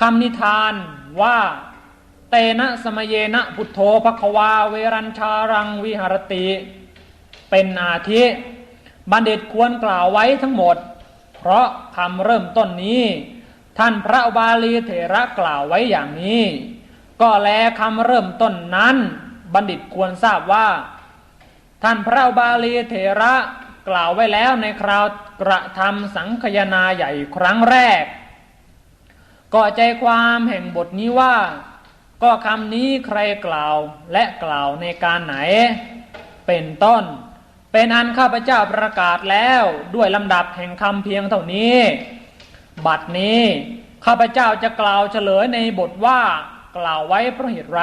คำนิทานว่าเตนะสมเยนะพุทโธภควา เวรัญชารังวิหารติ เป็นอาทิบัณฑิตควรกล่าวไว้ทั้งหมด เพราะคำเริ่มต้นนี้ ท่านพระบาลีเถระกล่าวไว้อย่างนี้ ก็แลคำเริ่มต้นนั้น บัณฑิตควรทราบว่า ท่านพระบาลีเถระกล่าวไว้แล้วในคราวกระทำสังคยนาใหญ่ครั้งแรก ก็ใจความแห่งบทนี้ว่า ก็คำนี้ใครกล่าวและกล่าวในการไหน เป็นต้น เป็นอันข้าพเจ้าประกาศแล้วด้วยลำดับแห่งคำเพียงเท่านี้ บัดนี้ข้าพเจ้าจะกล่าวเฉลยในบทว่ากล่าวไว้เพราะเหตุไร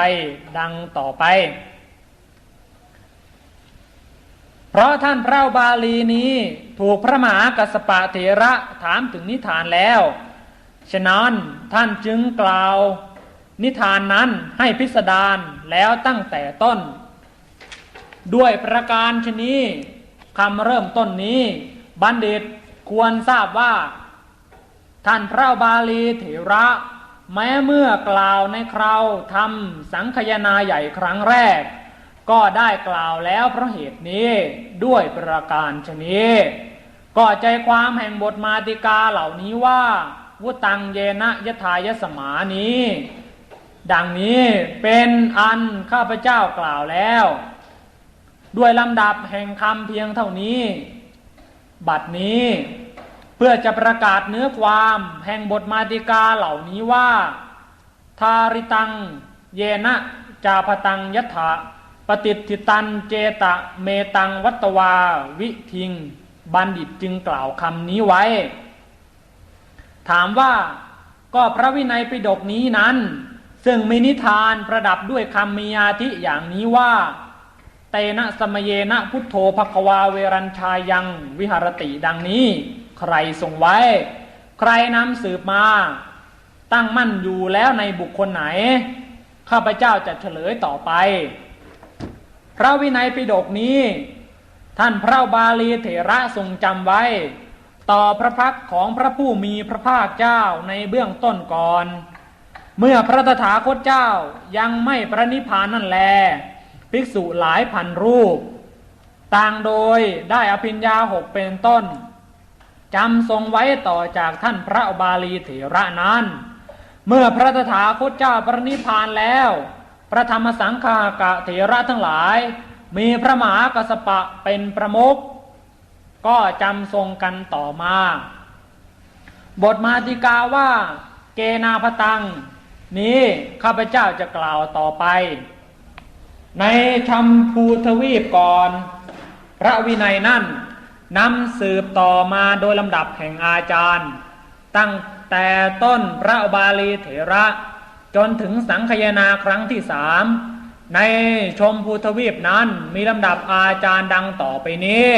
ดังต่อไป เพราะท่านพระบาลีนี้ถูกพระมหากัสสปะเถระถามถึงนิทานแล้ว ฉะนั้นท่านจึงกล่าว นิทานนั้นให้พิสดารแล้วตั้งแต่ต้น ด้วยประการชนี้คำเริ่มต้นนี้ บัณฑิตควรทราบว่า ท่านพระบาลีเถระ แม้เมื่อกล่าวในคราวทำสังคยนาใหญ่ครั้งแรก ก็ได้กล่าวแล้วเพราะเหตุนี้ด้วยประการชนี้ ก็ใจความแห่งบทมาติกาเหล่านี้ว่า วุตังเยนะยทายสมานี้ ดังนี้เป็นอันข้าพเจ้ากล่าวแล้ว ด้วยลำดับแห่งคำเพียงเท่านี้ บัดนี้เพื่อจะประกาศเนื้อความแห่งบทมาติกาเหล่านี้ว่า ทาริตัง เยนะจาพตังยถาปฏิทิตันเจตะเมตังวัตวา วิทิง บัณฑิตจึงกล่าวคำนี้ไว้ ถามว่าก็พระวินัยปิฎกนี้นั้น ซึ่งมีนิทานประดับด้วยคำมีอาทิอย่างนี้ว่า เตนะสมเยนะพุทโธภควาเวรัญชายังวิหารติดังนี้ ใครส่งไว้ ใครนำสืบมา ตั้งมั่นอยู่แล้วในบุคคลไหน ข้าพเจ้าจะเฉลยต่อไป พระวินัยปิฎกนี้ ท่านพระบาลีเถระทรงจำไว้ ต่อพระพักตร์ของพระผู้มีพระภาคเจ้าในเบื้องต้นก่อน เมื่อพระตถาคตเจ้ายังไม่ประนิพพานนั่นแล ภิกษุหลายพันรูป ต่างโดยได้อภิญญาหกเป็นต้นจำทรงไว้ต่อจากท่านพระบาลีเถระนั้น เมื่อพระตถาคตเจ้าประนิพพานแล้ว พระธรรมสังฆากะเถระทั้งหลาย มีพระมหากัสสปะเป็นประมุข ก็จำทรงกันต่อมา บทมาติกาว่า เกนาพตัง นี้ข้าพเจ้าจะกล่าวต่อไป ในชัมพูทวีปก่อน พระวินัยนั่นนำสืบต่อมาโดยลำดับแห่งอาจารย์ ตั้งแต่ต้นพระบาลีเถระ จนถึงสังคยนาครั้งที่สามในชมพูทวีปนั้นมีลำดับอาจารย์ดังต่อไปนี้